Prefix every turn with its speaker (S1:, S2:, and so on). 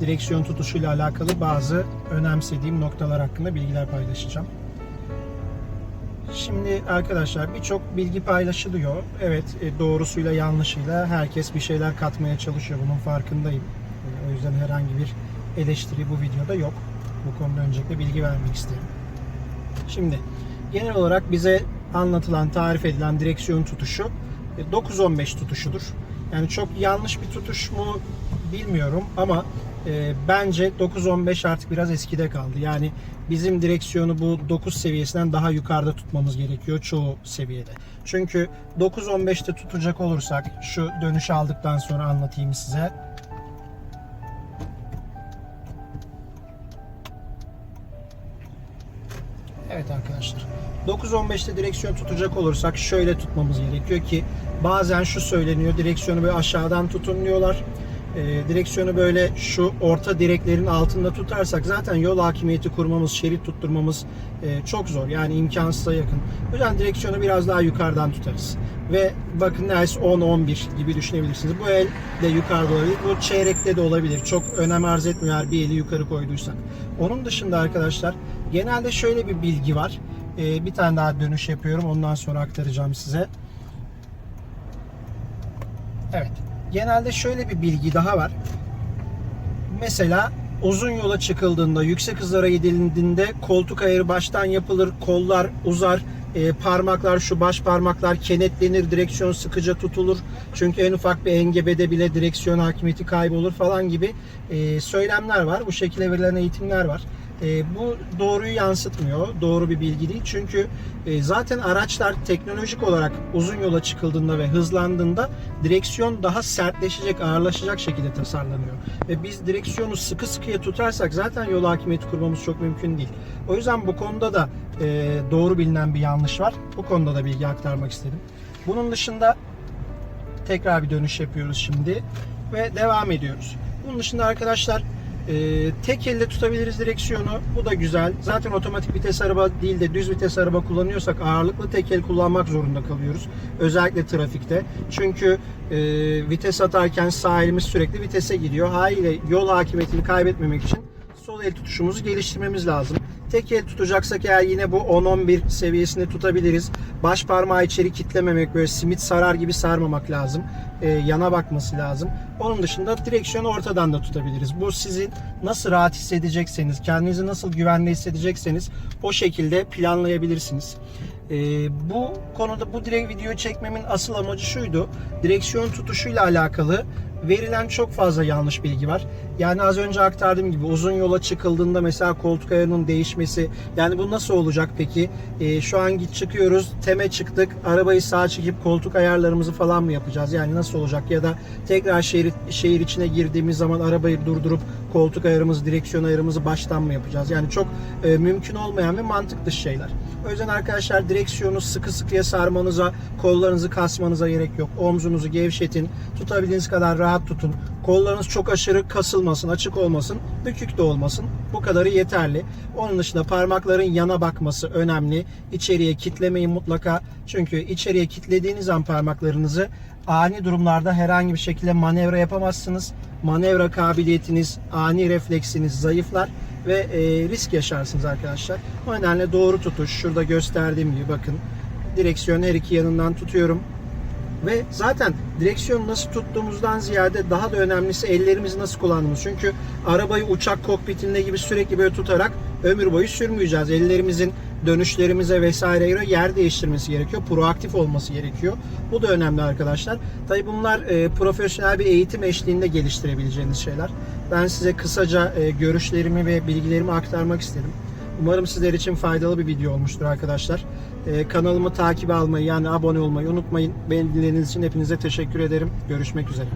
S1: direksiyon tutuşuyla alakalı bazı önemsediğim noktalar hakkında bilgiler paylaşacağım. Şimdi arkadaşlar birçok bilgi paylaşılıyor. Evet e, doğrusuyla yanlışıyla herkes bir şeyler katmaya çalışıyor. Bunun farkındayım. E, O yüzden herhangi bir eleştiri bu videoda yok. Bu konuda öncelikle bilgi vermek isterim. Şimdi genel olarak bize anlatılan, tarif edilen direksiyon tutuşu e, 9-15 tutuşudur. Yani çok yanlış bir tutuş mu bilmiyorum ama e, bence 9-15 artık biraz eskide kaldı. Yani bizim direksiyonu bu 9 seviyesinden daha yukarıda tutmamız gerekiyor çoğu seviyede. Çünkü 9-15'te tutacak olursak şu dönüş aldıktan sonra anlatayım size. Evet arkadaşlar. 9-15'te direksiyon tutacak olursak şöyle tutmamız gerekiyor ki bazen şu söyleniyor direksiyonu böyle aşağıdan tutun diyorlar. Ee, direksiyonu böyle şu orta direklerin altında tutarsak zaten yol hakimiyeti kurmamız, şerit tutturmamız e, çok zor. Yani imkansıza yakın. O yüzden direksiyonu biraz daha yukarıdan tutarız. Ve bakın neredeyse 10-11 gibi düşünebilirsiniz. Bu el de yukarıda olabilir. Bu çeyrekte de olabilir. Çok önem arz etmiyor bir eli yukarı koyduysak. Onun dışında arkadaşlar genelde şöyle bir bilgi var. Ee, bir tane daha dönüş yapıyorum. Ondan sonra aktaracağım size. Evet. Genelde şöyle bir bilgi daha var. Mesela uzun yola çıkıldığında, yüksek hızlara gidildiğinde koltuk ayarı baştan yapılır, kollar uzar, e, parmaklar şu baş parmaklar kenetlenir, direksiyon sıkıca tutulur. Çünkü en ufak bir engebede bile direksiyon hakimiyeti kaybolur falan gibi e, söylemler var. Bu şekilde verilen eğitimler var. E, bu doğruyu yansıtmıyor. Doğru bir bilgi değil. Çünkü e, zaten araçlar teknolojik olarak uzun yola çıkıldığında ve hızlandığında direksiyon daha sertleşecek, ağırlaşacak şekilde tasarlanıyor. Ve biz direksiyonu sıkı sıkıya tutarsak zaten yol hakimiyeti kurmamız çok mümkün değil. O yüzden bu konuda da e, doğru bilinen bir yanlış var. Bu konuda da bilgi aktarmak istedim. Bunun dışında tekrar bir dönüş yapıyoruz şimdi ve devam ediyoruz. Bunun dışında arkadaşlar e, tek elle tutabiliriz direksiyonu. Bu da güzel. Zaten otomatik vites araba değil de düz vites araba kullanıyorsak ağırlıklı tek el kullanmak zorunda kalıyoruz. Özellikle trafikte. Çünkü e, vites atarken sağ elimiz sürekli vitese gidiyor. Haliyle yol hakimiyetini kaybetmemek için sol el tutuşumuzu geliştirmemiz lazım. Tek tutacaksak eğer yine bu 10-11 seviyesinde tutabiliriz. Baş parmağı içeri kitlememek, böyle simit sarar gibi sarmamak lazım. Ee, yana bakması lazım. Onun dışında direksiyonu ortadan da tutabiliriz. Bu sizin nasıl rahat hissedecekseniz, kendinizi nasıl güvenli hissedecekseniz o şekilde planlayabilirsiniz. Ee, bu konuda bu direkt video çekmemin asıl amacı şuydu. Direksiyon tutuşuyla alakalı verilen çok fazla yanlış bilgi var. Yani az önce aktardığım gibi uzun yola çıkıldığında mesela koltuk ayarının değişmesi yani bu nasıl olacak peki? Ee, şu an git çıkıyoruz, teme çıktık, arabayı sağa çekip koltuk ayarlarımızı falan mı yapacağız? Yani nasıl olacak? Ya da tekrar şehir, şehir içine girdiğimiz zaman arabayı durdurup koltuk ayarımızı, direksiyon ayarımızı baştan mı yapacağız? Yani çok e, mümkün olmayan ve mantık dışı şeyler. O yüzden arkadaşlar direksiyonu sıkı sıkıya sarmanıza, kollarınızı kasmanıza gerek yok. Omzunuzu gevşetin, tutabildiğiniz kadar rahat tutun. Kollarınız çok aşırı kasılmasın, açık olmasın, bükük de olmasın. Bu kadarı yeterli. Onun dışında parmakların yana bakması önemli. İçeriye kitlemeyin mutlaka. Çünkü içeriye kitlediğiniz an parmaklarınızı ani durumlarda herhangi bir şekilde manevra yapamazsınız. Manevra kabiliyetiniz, ani refleksiniz zayıflar ve e, risk yaşarsınız arkadaşlar. O nedenle doğru tutuş. Şurada gösterdiğim gibi bakın. Direksiyonu her iki yanından tutuyorum. Ve zaten direksiyonu nasıl tuttuğumuzdan ziyade daha da önemlisi ellerimizi nasıl kullandığımız. Çünkü arabayı uçak kokpitinde gibi sürekli böyle tutarak ömür boyu sürmeyeceğiz. Ellerimizin dönüşlerimize vesaireye göre yer değiştirmesi gerekiyor. Proaktif olması gerekiyor. Bu da önemli arkadaşlar. Tabii bunlar e, profesyonel bir eğitim eşliğinde geliştirebileceğiniz şeyler. Ben size kısaca e, görüşlerimi ve bilgilerimi aktarmak istedim. Umarım sizler için faydalı bir video olmuştur arkadaşlar. Ee, kanalımı takip almayı yani abone olmayı unutmayın. Beni dinlediğiniz için hepinize teşekkür ederim. Görüşmek üzere.